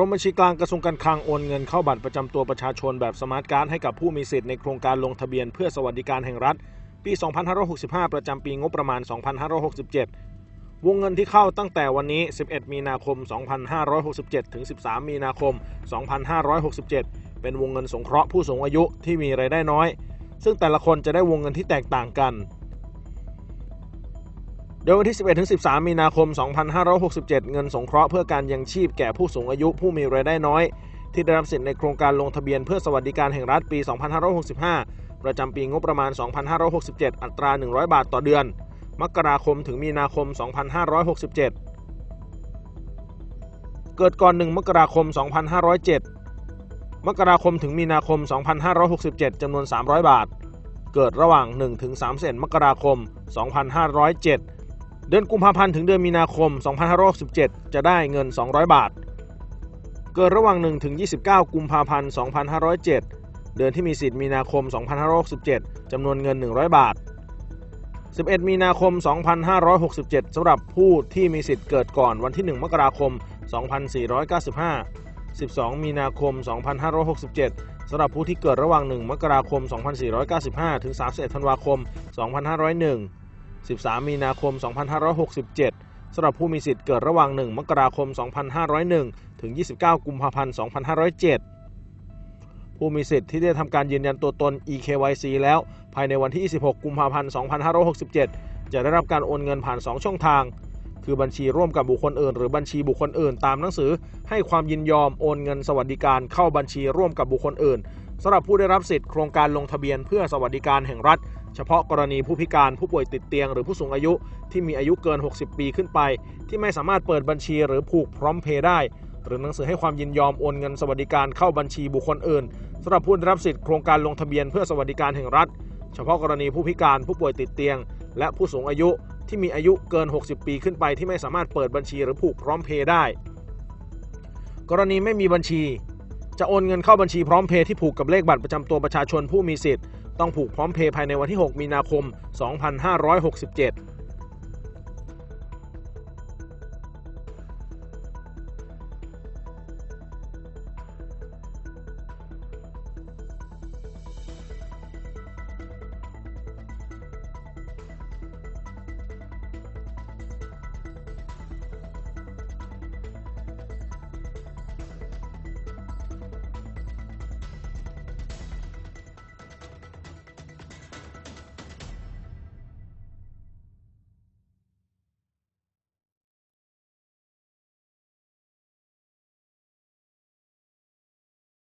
รมบัญชีกลางกระทรวงการคลังโอนเงินเข้าบัตรประจำตัวประชาชนแบบสมาร์ทการ์ดให้กับผู้มีสิทธิ์ในโครงการลงทะเบียนเพื่อสวัสดิการแห่งรัฐ ปี 2565 ประจำปีงบประมาณ 2567 วงเงินที่เข้าตั้งแต่วันนี้ 11 มีนาคม 2567 ถึง 13 มีนาคม 2567 เป็นวงเงินสงเคราะห์ผู้สูงอายุที่มีรายได้น้อย ซึ่งแต่ละคนจะได้วงเงินที่แตกต่างกัน ดยวันที่ 11ถึง13 มีนาคม 2567 เงินสงเคราะห์เพื่อการยังชีพแก่ผู้สูงอายุผู้มีรายได้น้อย ที่ได้รับสิทธิ์ในโครงการลงทะเบียนเพื่อสวัสดิการแห่งรัฐปี 2565 ประจำปีงบประมาณ 2567 อัตรา 100 บาทต่อเดือน มกราคมถึงมีนาคม 2567 เกิดก่อน 1 มกราคม 2507 มกราคมถึงมีนาคม 2567 จำนวน 300 บาท เกิดระหว่าง 1-3มกราคม 2507 เดือนกุมภาพันธ์ถึงเดือนมีนาคม 2567 จะได้เงิน 200 บาท เกิดระหว่าง 1 ถึง 29 กุมภาพันธ์ 2507 เดือนที่มีสิทธิ์มีนาคม 2567 จำนวนเงิน 100 บาท 11 มีนาคม 2567 สำหรับผู้ที่มีสิทธิ์เกิดก่อนวันที่ 1 มกราคม 2495 12 มีนาคม 2567 สำหรับผู้ที่เกิดระหว่าง 1 มกราคม 2495 ถึง 31 ธันวาคม 2501 13 มีนาคม 2567 สำหรับผู้มีสิทธิ์เกิดระหว่าง 1 มกราคม 2501 ถึง 29 กุมภาพันธ์ 2507 ผู้มีสิทธิ์ที่ได้ทำการยืนยันตัวตน eKYC แล้ว ภายในวันที่ 26 กุมภาพันธ์ 2567 จะได้รับการโอนเงินผ่าน 2 ช่องทาง คือบัญชีร่วมกับบุคคลอื่น หรือบัญชีบุคคลอื่น ตามหนังสือ ให้ความยินยอมโอนเงินสวัสดิการเข้าบัญชีร่วมกับบุคคลอื่นสำหรับผู้ได้รับสิทธิ์โครงการลงทะเบียนเพื่อสวัสดิการแห่งรัฐ เฉพาะกรณีผู้พิการผู้ป่วยติดเตียง หรือผู้สูงอายุที่มีอายุเกิน 60 ปีขึ้นไป ที่ไม่สามารถเปิดบัญชีหรือผูกพร้อมเพย์ได้ หรือหนังสือให้ความยินยอมโอนเงินสวัสดิการเข้าบัญชีบุคคลอื่นสำหรับผู้ได้รับสิทธิโครงการลงทะเบียนเพื่อสวัสดิการแห่งรัฐ เฉพาะกรณีผู้พิการผู้ป่วยติดเตียง และผู้สูงอายุที่มีอายุเกิน 60 ปีขึ้นไป ที่ไม่สามารถเปิดบัญชีหรือผูกพร้อมเพย์ได้ กรณีไม่มีบัญชี จะโอนเงินเข้าบัญชีพร้อมเพย์ที่ผูกกับเลขบัตรประจำตัวประชาชนผู้มีสิทธิ์ ต้องผูกพร้อมเพย์ภายในวันที่ 6 มีนาคม 2567